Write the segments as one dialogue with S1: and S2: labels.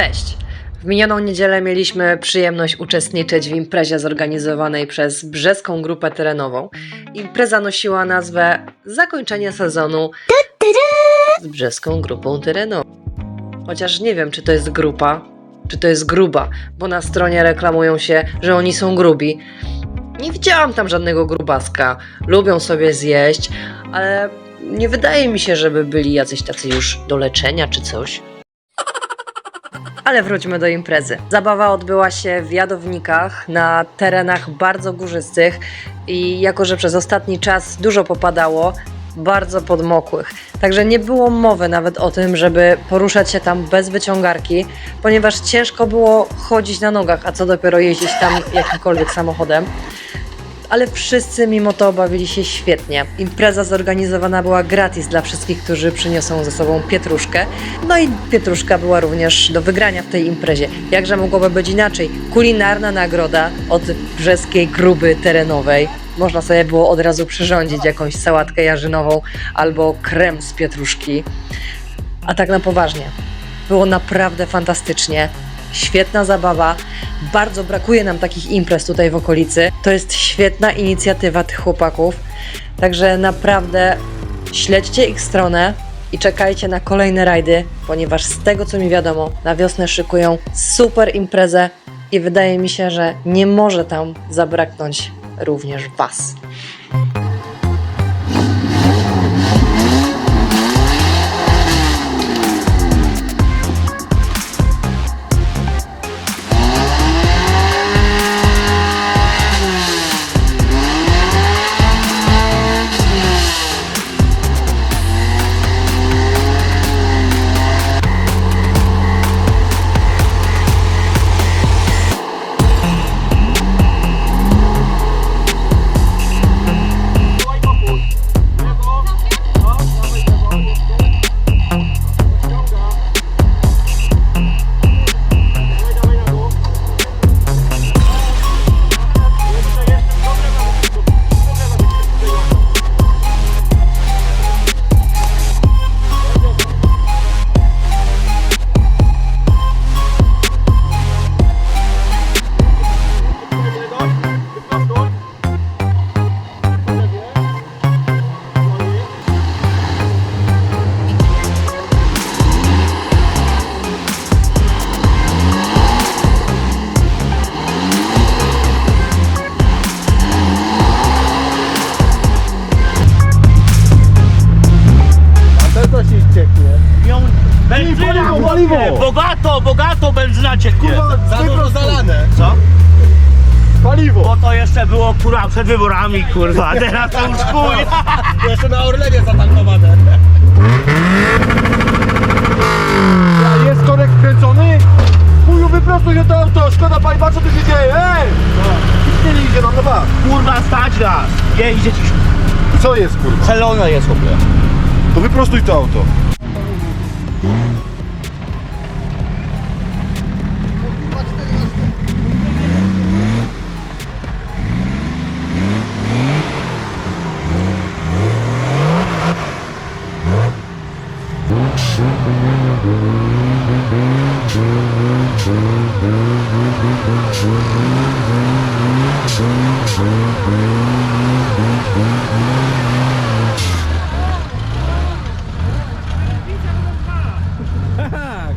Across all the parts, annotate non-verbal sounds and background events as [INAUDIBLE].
S1: Cześć! W minioną niedzielę mieliśmy przyjemność uczestniczyć w imprezie zorganizowanej przez Brzeską Grupę Terenową. Impreza nosiła nazwę Zakończenie sezonu z Brzeską Grupą Terenową. Chociaż nie wiem, czy to jest grupa, czy to jest gruba, bo na stronie reklamują się, że oni są grubi. Nie widziałam tam żadnego grubaska. Lubią sobie zjeść, ale nie wydaje mi się, żeby byli jacyś tacy już do leczenia czy coś. Ale wróćmy do imprezy. Zabawa odbyła się w Jadownikach na terenach bardzo górzystych i jako, że przez ostatni czas dużo popadało, bardzo podmokłych. Także nie było mowy nawet o tym, żeby poruszać się tam bez wyciągarki, ponieważ ciężko było chodzić na nogach, a co dopiero jeździć tam jakimkolwiek samochodem ale wszyscy mimo to bawili się świetnie. Impreza zorganizowana była gratis dla wszystkich, którzy przyniosą ze sobą pietruszkę. No i pietruszka była również do wygrania w tej imprezie. Jakże mogłoby być inaczej? Kulinarna nagroda od brzeskiej gruby terenowej. Można sobie było od razu przyrządzić jakąś sałatkę jarzynową albo krem z pietruszki. A tak na poważnie. Było naprawdę fantastycznie. Świetna zabawa. Bardzo brakuje nam takich imprez tutaj w okolicy. To jest świetna inicjatywa tych chłopaków. Także naprawdę śledźcie ich stronę i czekajcie na kolejne rajdy, ponieważ z tego co mi wiadomo, na wiosnę szykują super imprezę i wydaje mi się, że nie może tam zabraknąć również Was.
S2: Przed wyborami, kurwa, a teraz to już chuj. [LAUGHS]
S3: Jeszcze na Orlenie zatankowane. Ja jest korek kręcony? Chuju, wyprostuj się to auto, szkoda paliwa, co tu się dzieje? Ej! Nic nie idzie nam na was.
S2: Kurwa, stać nas. Jeździe ci
S3: Co jest, kurwa?
S2: celone jest chłopie.
S3: To wyprostuj to auto.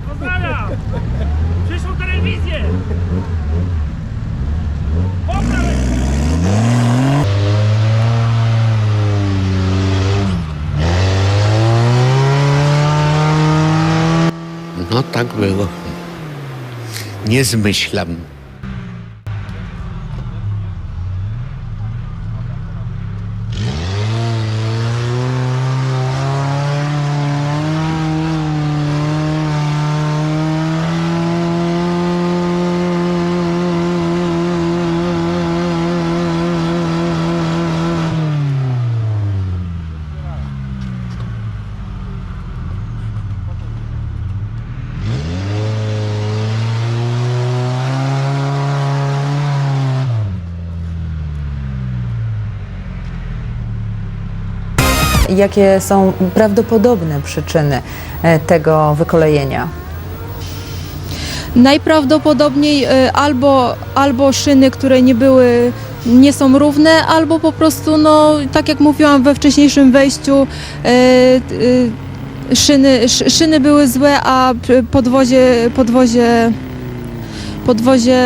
S2: Pozdrawiam! Przyszłą telewizję!
S4: No tak było. Nie zmyślam.
S5: Jakie są prawdopodobne przyczyny e, tego wykolejenia?
S6: Najprawdopodobniej e, albo, albo szyny, które nie były, nie są równe, albo po prostu, no, tak jak mówiłam we wcześniejszym wejściu, e, szyny, sz- szyny były złe, a podwozie, podwozie, podwozie,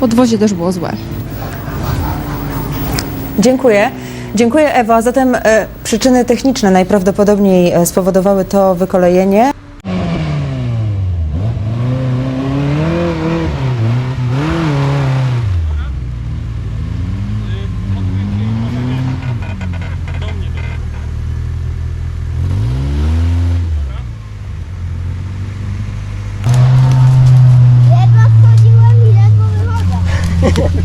S6: podwozie też było złe.
S5: Dziękuję. Dziękuję Ewa. Zatem e, przyczyny techniczne najprawdopodobniej e, spowodowały to wykolejenie.
S7: Ledwo wchodziłem i ledwo wychodzę.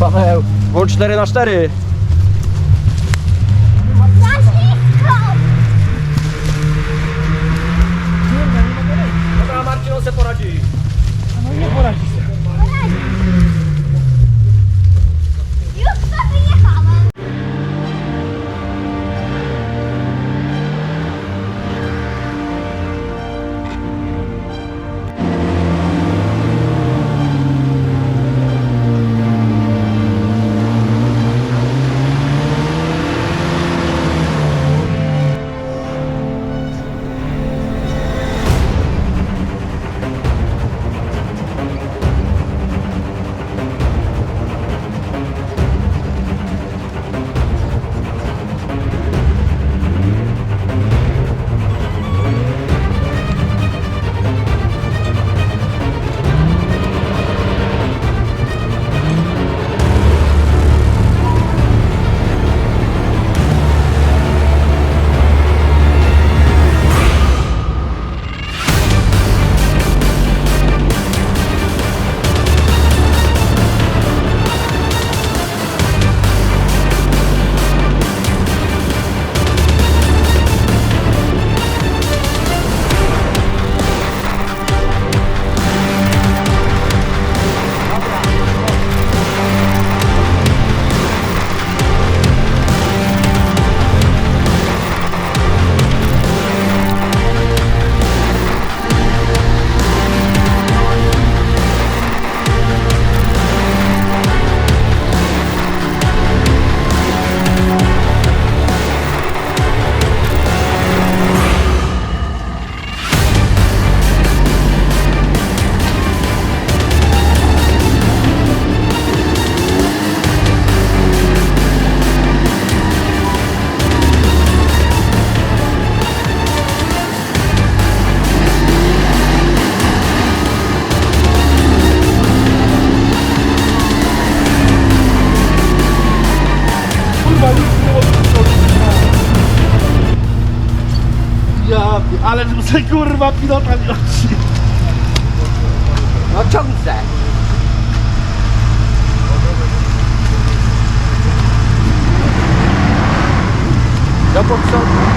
S8: Paweł, włącz 4 na 4
S9: muszę kurwa pilota nie
S8: No ciągle. Do poprzednio.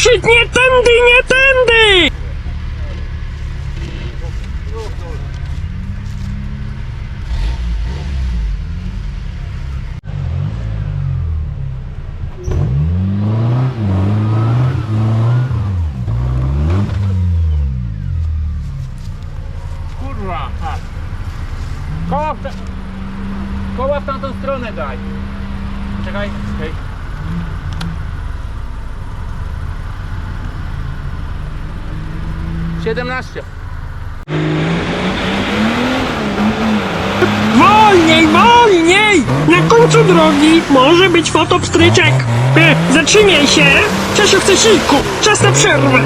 S9: Pisowszy, nie tędy, nie
S2: 17.
S10: Wolniej, wolniej! Na końcu drogi może być fotopstryczek. E, zatrzymaj się! Czesiu chce siku. Czas na przerwę.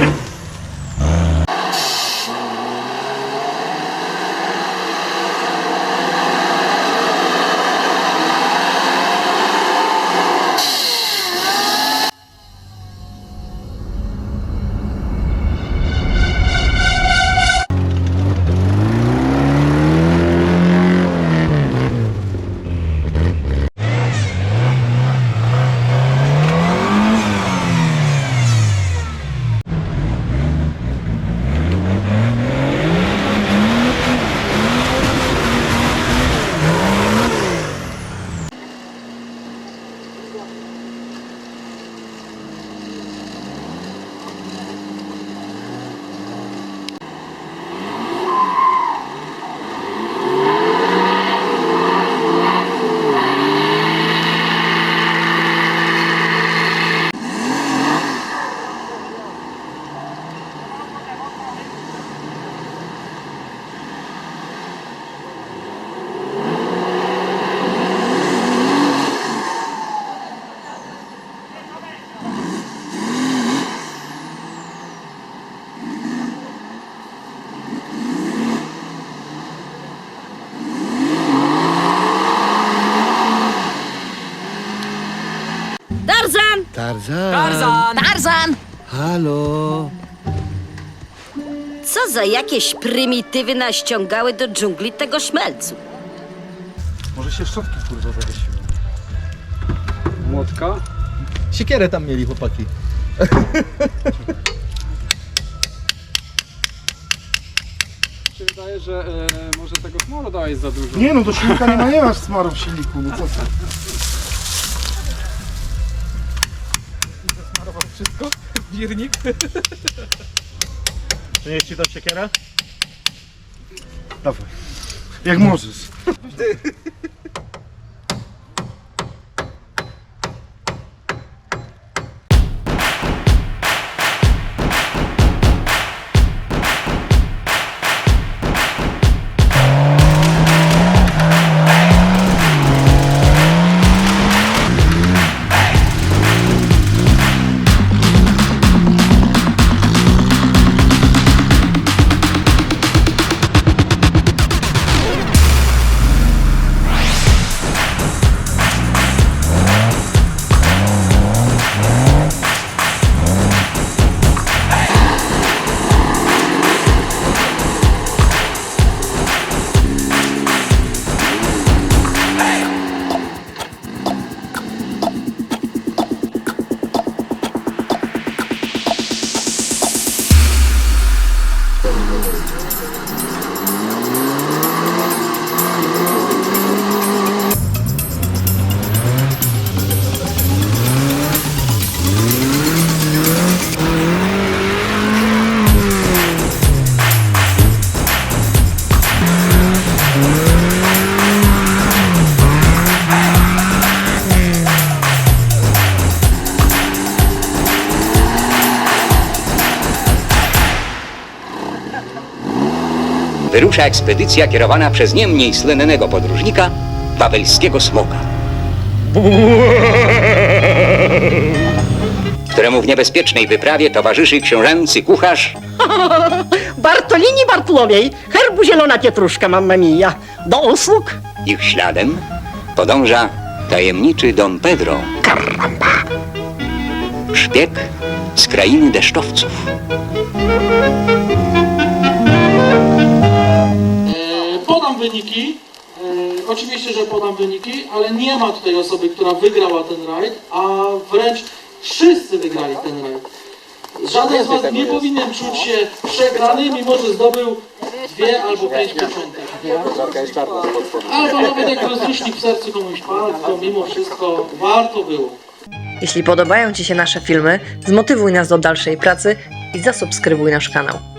S11: Tarzan!
S4: Tarzan.
S2: Tarzan!
S4: Halo.
S11: Co za jakieś prymitywy naściągały do dżungli tego szmelcu?
S3: Może się szczotki kurwa zawiesiły.
S2: Młotka.
S3: Siekierę tam mieli chłopaki.
S2: Mi się wydaje, że e, może tego chmoru dałeś za dużo.
S3: Nie no, do silnika nie masz smaru w silniku, no co ty?
S2: Wszystko? Wirnik?
S3: Przynieść ci tą siekierę? Dawaj. Jak możesz. [LAUGHS]
S12: wyrusza ekspedycja kierowana przez nie mniej słynnego podróżnika, wawelskiego smoka. Któremu w niebezpiecznej wyprawie towarzyszy książęcy kucharz [LAUGHS]
S10: Bartolini Bartłomiej, herbu zielona pietruszka, mamma mia. Do usług?
S12: Ich śladem podąża tajemniczy Don Pedro. Caramba! Szpieg z krainy deszczowców.
S13: Wyniki. E, oczywiście, że podam wyniki, ale nie ma tutaj osoby, która wygrała ten rajd, a wręcz wszyscy wygrali ten rajd. Żaden z Was nie powinien czuć się przegrany, mimo że zdobył dwie albo pięć początek. Albo nawet jak rozrusznik w sercu komuś palc, to mimo wszystko warto było.
S1: Jeśli podobają Ci się nasze filmy, zmotywuj nas do dalszej pracy i zasubskrybuj nasz kanał.